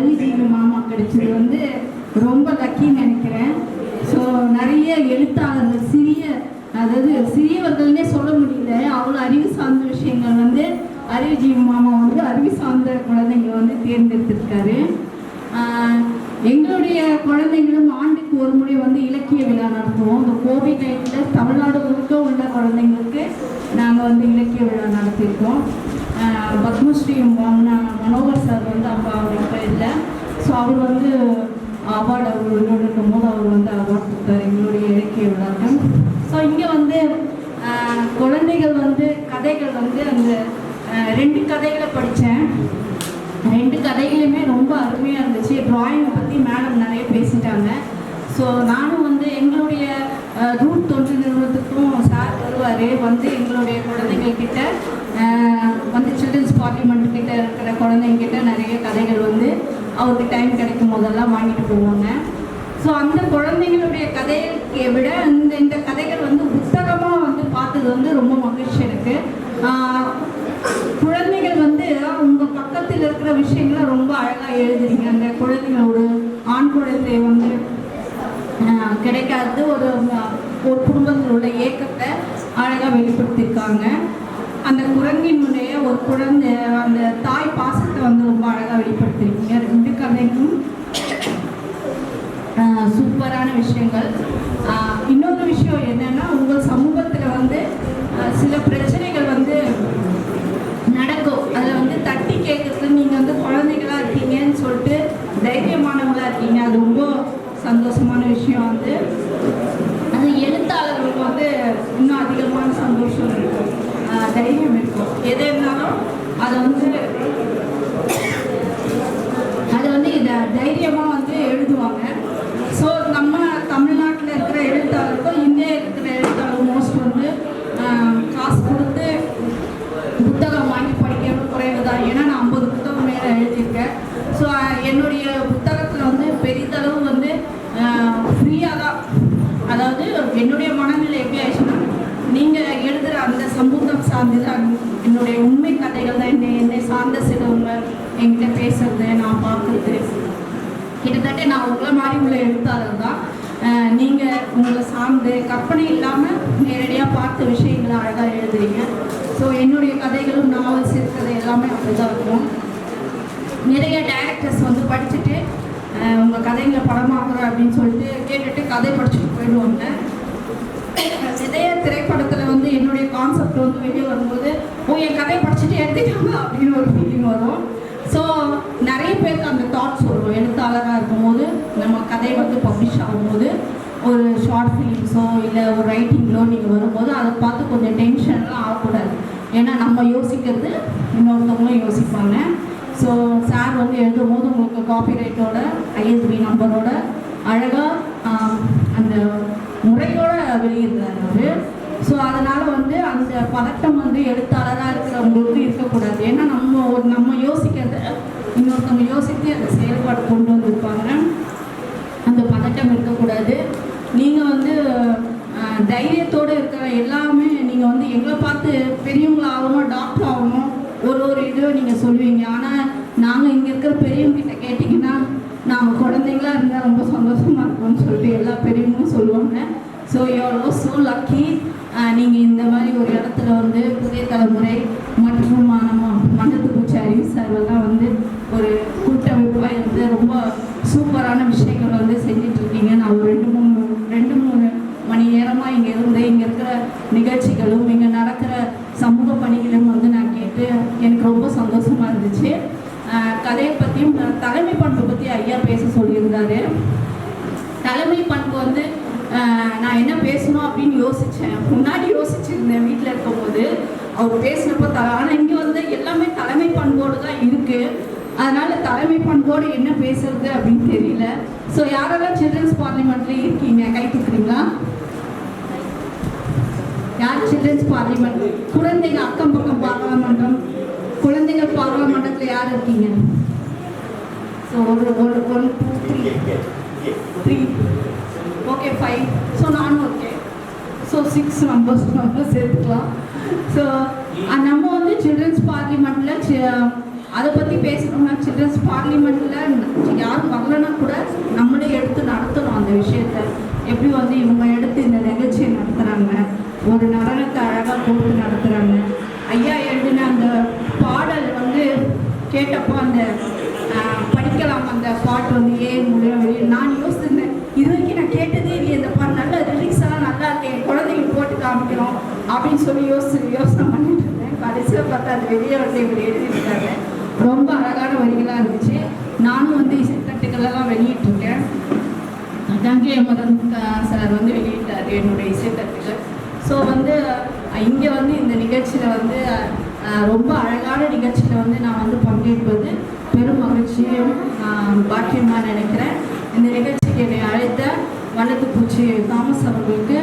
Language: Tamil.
வந்து அறிவிஜீவி மாமா கிடைச்சது வந்து ரொம்ப லக்கின்னு நினைக்கிறேன். ஸோ நிறைய எழுத்தாளர்கள் சிறிய அதாவது சிறியவர்கள்னே சொல்ல முடியல. அவ்வளோ அறிவு சார்ந்த விஷயங்கள் வந்து அறிவுஜீவி மாமா வந்து அறிவு சார்ந்த குழந்தைங்க வந்து தேர்ந்தெடுத்திருக்காரு. எங்களுடைய குழந்தைங்களும் ஆண்டுக்கு ஒரு முறை வந்து இலக்கிய விழா நடத்துவோம். இந்த கோவிட் நைட்டில் தமிழ்நாடு முழுக்க உள்ள குழந்தைங்களுக்கு நாங்கள் வந்து இலக்கிய விழா நடத்தியிருக்கோம். பத்மஸ்ரீ மன மனோகர் சார் வந்து அப்போ அவர் இப்போ இல்லை ஸோ அவர் வந்து அவார்டு அவர் உயிரோடு இருக்கும்போது அவர் வந்து அவார்டு கொடுத்தார். எங்களுடைய இலக்கிய விழாக்கள் ஸோ இங்கே வந்து குழந்தைகள் வந்து கதைகள் வந்து அந்த ரெண்டு கதைகளை படித்தேன். ரெண்டு கதைகளுமே ரொம்ப அருமையாக இருந்துச்சு. ட்ராயிங்கை பற்றி மேடம் நிறைய பேசிட்டாங்க. ஸோ நானும் வந்து எங்களுடைய ரூட் தொண்டு நிறுவனத்துக்கும் சார் வருவார். வந்து எங்களுடைய குழந்தைங்கக்கிட்ட அஹ், வந்து சில்ட்ரன்ஸ் பார்லிமெண்ட் கிட்ட இருக்கிற குழந்தைங்கிட்ட நிறைய கதைகள் வந்து அவருக்கு டைம் கிடைக்கும் போதெல்லாம் வாங்கிட்டு போவாங்க. ஸோ அந்த குழந்தைங்களுடைய கதையை விட இந்த இந்த கதைகள் வந்து புத்தகமாக வந்து பார்த்தது வந்து ரொம்ப மகிழ்ச்சி இருக்குது குழந்தைகள் வந்து உங்கள் பக்கத்தில் இருக்கிற விஷயங்களை ரொம்ப அழகாக எழுதுறீங்க. அந்த குழந்தைங்களோட ஆண் குழந்தை வந்து கிடைக்காது ஒரு ஒரு குடும்பத்தில் ஏக்கத்தை அழகாக வெளிப்படுத்தியிருக்காங்க. அந்த குரங்கினுடைய ஒரு குழந்தை அந்த தாய் பாசத்தை வந்து ரொம்ப அழகா வெளிப்படுத்திருக்கீங்க ரெண்டு கதைக்கும் சூப்பரான விஷயங்கள். இன்னொரு விஷயம் என்னன்னா உங்கள் சமூகத்தில் வந்து சில பிரச்சனைகள் வந்து நடக்கும். அதில் வந்து தட்டி கேட்கறது நீங்கள் வந்து குழந்தைகளா இருக்கீங்கன்னு சொல்லிட்டு தைரியமானவங்களா இருக்கீங்க. அது ரொம்ப சந்தோஷமான விஷயம் வந்து. அது எழுத்தாளர்களுக்கு வந்து இன்னும் அதிகமான சந்தோஷம் இருக்கும். தைரியம் இருக்கும். எது இருந்தாலும் அதை வந்து அது வந்து இதை தைரியமாக வந்து எழுதுவாங்க ஸோ நம்ம தமிழ்நாட்டில் இருக்கிற எழுத்தாளருக்கும் இந்தியா இருக்கிற எழுத்தாளர் மோஸ்ட் வந்து ஆஹ், காசு கொடுத்து புத்தகம் வாங்கி படிக்கிறது குறைவு தான் ஏன்னா நான் ஐம்பது புத்தகம் மேலே எழுதியிருக்கேன் ஸோ என்னுடைய புத்தகத்தில் வந்து பெரிதளவு வந்து ஃப்ரீயாக தான் அதாவது என்னுடைய மனநிலை எப்படி ஆயிடுச்சுன்னா நீங்கள் எழுதுகிற அந்த சமூகம் என்னுடைய உண்மை கதைகள் தான் என்னை என்னை சார்ந்த சிலவங்க என்கிட்ட பேசுறது நான் பார்க்குறது. கிட்டத்தட்ட நான் உங்களை மாதிரி உள்ள எழுத்தாளர் தான். நீங்கள் நீங்க உங்களை சார்ந்து கற்பனை இல்லாமல் நேரடியாக பார்த்த விஷயங்களை அழகாக எழுதுறீங்க. ஸோ என்னுடைய கதைகளும் நாவல் சிறுகதை எல்லாமே அப்படிதான் இருக்கும். நிறைய டேரக்டர்ஸ் வந்து படிச்சுட்டு உங்கள் உங்க கதைங்களை படமாக்குறோம் அப்படின்னு சொல்லிட்டு கேட்டுட்டு கதை படிச்சுட்டு போயிடுவாங்க. இதய திரைப்படம் வந்து என்னுடைய கான்செப்ட் வந்து வெளியே வரும்போது ஓ என் கதையை படிச்சுட்டு எடுத்துட்டாங்க அப்படின்னு ஒரு ஃபீலிங் வரும். ஸோ நிறைய பேருக்கு அந்த தாட்ஸ் வரும். எழுத்தாளராக இருக்கும்போது நம்ம கதை வந்து பப்ளிஷ் ஆகும்போது ஒரு ஷார்ட் ஃபிலிம்ஸோ இல்லை ஒரு ரைட்டிங்களோ நீங்கள் வரும்போது அதை பார்த்து கொஞ்சம் டென்ஷன்லாம் ஆகக்கூடாது. ஏன்னா நம்ம யோசிக்கிறது இன்னொருத்தவங்களும் யோசிப்பாங்க. ஸோ சார் வந்து எழுதும் போது உங்களுக்கு காப்பி ரைட்டோட ஐஎஸ்பி நம்பரோட அழகாக அந்த முறையோட வெளியிடுறாரு அவர். ஸோ அதனால் வந்து அந்த பதட்டம் வந்து எழுத்தாளராக இருக்கிறவங்களுக்கு இருக்கக்கூடாது. ஏன்னா நம்ம ஒரு நம்ம யோசிக்கிறத இன்னொருத்தவங்க யோசித்து அந்த செயல்பாடு கொண்டு வந்திருப்பாங்க. அந்த பதட்டம் இருக்கக்கூடாது. நீங்கள் வந்து தைரியத்தோடு இருக்கிற எல்லாமே நீங்கள் வந்து எங்களை பார்த்து பெரியவங்களாகணும் டாக்டர் ஆகணும் ஒரு ஒரு இதுவும் நீங்கள் சொல்லுவீங்க. ஆனால் நாங்கள் இங்கே இருக்கிற பெரியவங்கிட்ட கேட்டிங்கன்னா நாங்கள் குழந்தைங்களா இருந்தால் ரொம்ப சந்தோஷமாக இருக்கும்னு சொல்லிட்டு எல்லா பெரியவங்களும் சொல்லுவாங்க. ஸோ எவ்வளோ ஸோ லக்கி நீங்கள் இந்த மாதிரி ஒரு இடத்துல வந்து புதிய தலைமுறை மற்றும் நம்ம மண்டத்து பூச்சி அறிவு சார் வந்து ஒரு கூட்டமைப்பாக இருந்து ரொம்ப சூப்பரான விஷயங்கள் வந்து செஞ்சிட்ருக்கீங்க. நான் ஒரு ரெண்டு மூணு ரெண்டு மூணு மணி நேரமாக இங்கே இருந்து இங்கே இருக்கிற நிகழ்ச்சிகளும் இங்கே நடக்கிற சமூக பணிகளும் வந்து நான் கேட்டு எனக்கு ரொம்ப சந்தோஷமாக இருந்துச்சு. கதையை பற்றியும் தலைமை பண்பை பற்றி ஐயா பேச சொல்லியிருந்தாரு. தலைமை பண்பு வந்து நான் என்ன பேசணும் அப்படின்னு யோசித்தேன் முன்னாடி யோசிச்சிருந்தேன் வீட்டில் இருக்கும்போது. அவர் பேசினப்போ த ஆனால் இங்கே வந்து எல்லாமே தலைமை பண்போடு தான் இருக்குது அதனால் தலைமை பண்போடு என்ன பேசுறது அப்படின்னு தெரியல. ஸோ யாரெல்லாம் சில்ட்ரன்ஸ் பார்லிமெண்ட்டில் இருக்கீங்க? கை தூக்குறீங்களா? யார் சில்ட்ரன்ஸ் பார்லிமெண்ட் குழந்தைகள் அக்கம் பக்கம் பாராளுமன்றம். குழந்தைகள் பாராளுமன்றத்தில் யார் இருக்கீங்க? ஸோ ஒரு ஒரு one two three three okay five so நானும் ஓகே ஸோ சிக்ஸ் நம்பர்ஸ் நம்ம சேர்த்துக்கலாம். ஸோ நம்ம வந்து சில்ட்ரன்ஸ் பார்லிமெண்ட்டில் அதை பற்றி பேசணும்னா சில்ட்ரன்ஸ் பார்லிமெண்ட்டில் யாரும் வரலன்னா கூட நம்மளே எடுத்து நடத்தணும் அந்த விஷயத்த. எப்படி வந்து இவங்க எடுத்து இந்த நிகழ்ச்சியை நடத்துகிறாங்க ஒரு நடனத்தை அழகாக போட்டு நடத்துகிறாங்க ஐயா எழுதின அந்த பாடல் வந்து கேட்டப்போ அந்த படிக்கலாம் அந்த பாட்டு வந்து ஏன் மூலியம் வெளியே நான் யோசிச்சிருந்தேன் இது வரைக்கும் நான் கேட்டதே இல்லையே இந்த பாட்டு நல்ல லிரிக்ஸ் எல்லாம் நல்லா இருக்கு என் குழந்தைங்க போட்டு காமிக்கிறோம் அப்படின்னு சொல்லி யோசிச்சு யோசனை பண்ணிட்டு இருந்தேன். கடைசியில் பார்த்தா அது வெளியே வந்து இப்படி எழுதியிருக்காங்க. ரொம்ப அழகான வரிகளாக இருந்துச்சு. நானும் வந்து இசைத்தட்டுகளெல்லாம் வெளியிட்டிருக்கேன் கங்கை அமரன் சார் வந்து வெளியிட்டார் என்னுடைய இசைத்தட்டுகள் ஸோ வந்து இங்கே வந்து இந்த நிகழ்ச்சியில் வந்து ரொம்ப அழகான நிகழ்ச்சியில் வந்து நான் வந்து பங்கேற்பது பெரும் மகிழ்ச்சியும் பாக்கியமாக நினைக்கிறேன். இந்த நிகழ்ச்சிக்கு என்னை அழைத்த வனத்து பூச்சி தாமஸ் அவர்களுக்கு